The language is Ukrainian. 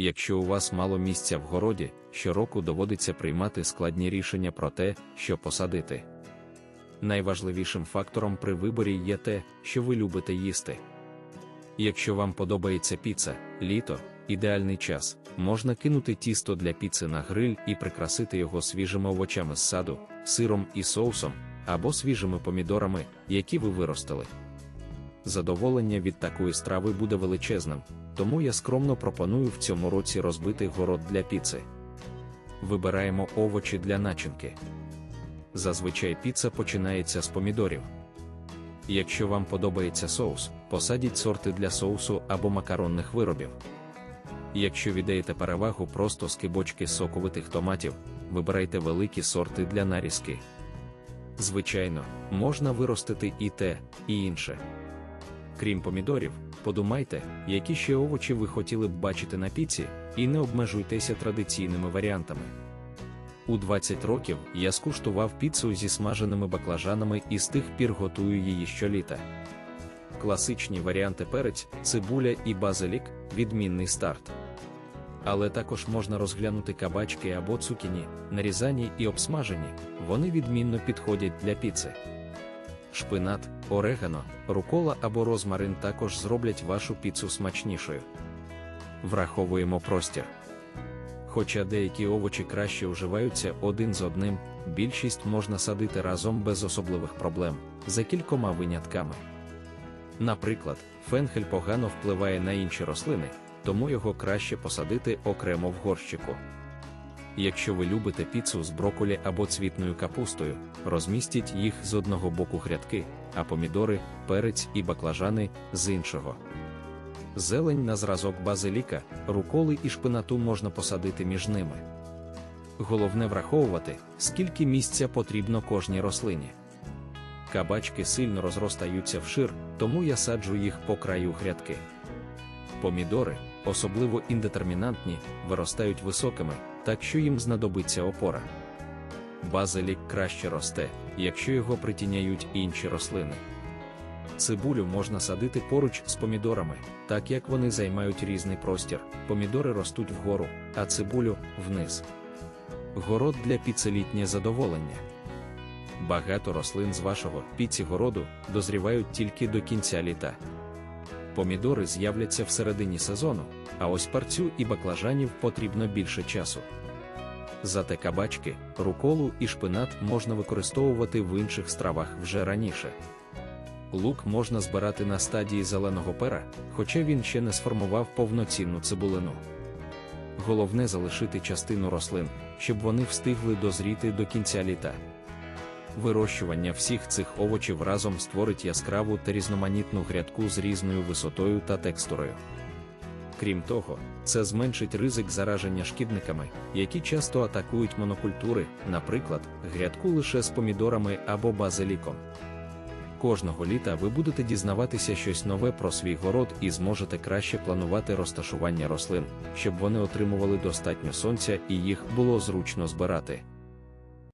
Якщо у вас мало місця в городі, щороку доводиться приймати складні рішення про те, що посадити. Найважливішим фактором при виборі є те, що ви любите їсти. Якщо вам подобається піца, літо ідеальний час, можна кинути тісто для піци на гриль і прикрасити його свіжими овочами з саду, сиром і соусом, або свіжими помідорами, які ви виростили. Задоволення від такої страви буде величезним, тому я скромно пропоную в цьому році розбити город для піци. Вибираємо овочі для начинки. Зазвичай піца починається з помідорів. Якщо вам подобається соус, посадіть сорти для соусу або макаронних виробів. Якщо віддаєте перевагу просто з кибочки соковитих томатів, вибирайте великі сорти для нарізки. Звичайно, можна виростити і те, і інше. Крім помідорів, подумайте, які ще овочі ви хотіли б бачити на піці, і не обмежуйтеся традиційними варіантами. У 20 років я скуштував піцу зі смаженими баклажанами і з тих пір готую її щоліта. Класичні варіанти перець, цибуля і базилік відмінний старт. Але також можна розглянути кабачки або цукіні, нарізані і обсмажені, вони відмінно підходять для піци. Шпинат, орегано, рукола або розмарин також зроблять вашу піцу смачнішою. Враховуємо простір. Хоча деякі овочі краще вживаються один з одним, більшість можна садити разом без особливих проблем, за кількома винятками. Наприклад, фенхель погано впливає на інші рослини, тому його краще посадити окремо в горщику. Якщо ви любите піцу з броколі або цвітною капустою, розмістіть їх з одного боку грядки, а помідори, перець і баклажани з іншого. Зелень на зразок базиліка, руколи і шпинату можна посадити між ними. Головне враховувати, скільки місця потрібно кожній рослині. Кабачки сильно розростаються вшир, тому я саджу їх по краю грядки. Помідори, особливо індетермінантні, виростають високими, так що їм знадобиться опора. Базилік краще росте, якщо його притіняють інші рослини. Цибулю можна садити поруч з помідорами, так як вони займають різний простір. Помідори ростуть вгору, а цибулю вниз. Город для піцелітнє задоволення. Багато рослин з вашого піці-городу дозрівають тільки до кінця літа. Помідори з'являться всередині сезону, а ось парцю і баклажанів потрібно більше часу. Зате кабачки, руколу і шпинат можна використовувати в інших стравах вже раніше. Лук можна збирати на стадії зеленого пера, хоча він ще не сформував повноцінну цибулину. Головне залишити частину рослин, щоб вони встигли дозріти до кінця літа. Вирощування всіх цих овочів разом створить яскраву та різноманітну грядку з різною висотою та текстурою. Крім того, це зменшить ризик зараження шкідниками, які часто атакують монокультури, наприклад, грядку лише з помідорами або базиліком. Кожного літа ви будете дізнаватися щось нове про свій город і зможете краще планувати розташування рослин, щоб вони отримували достатньо сонця і їх було зручно збирати.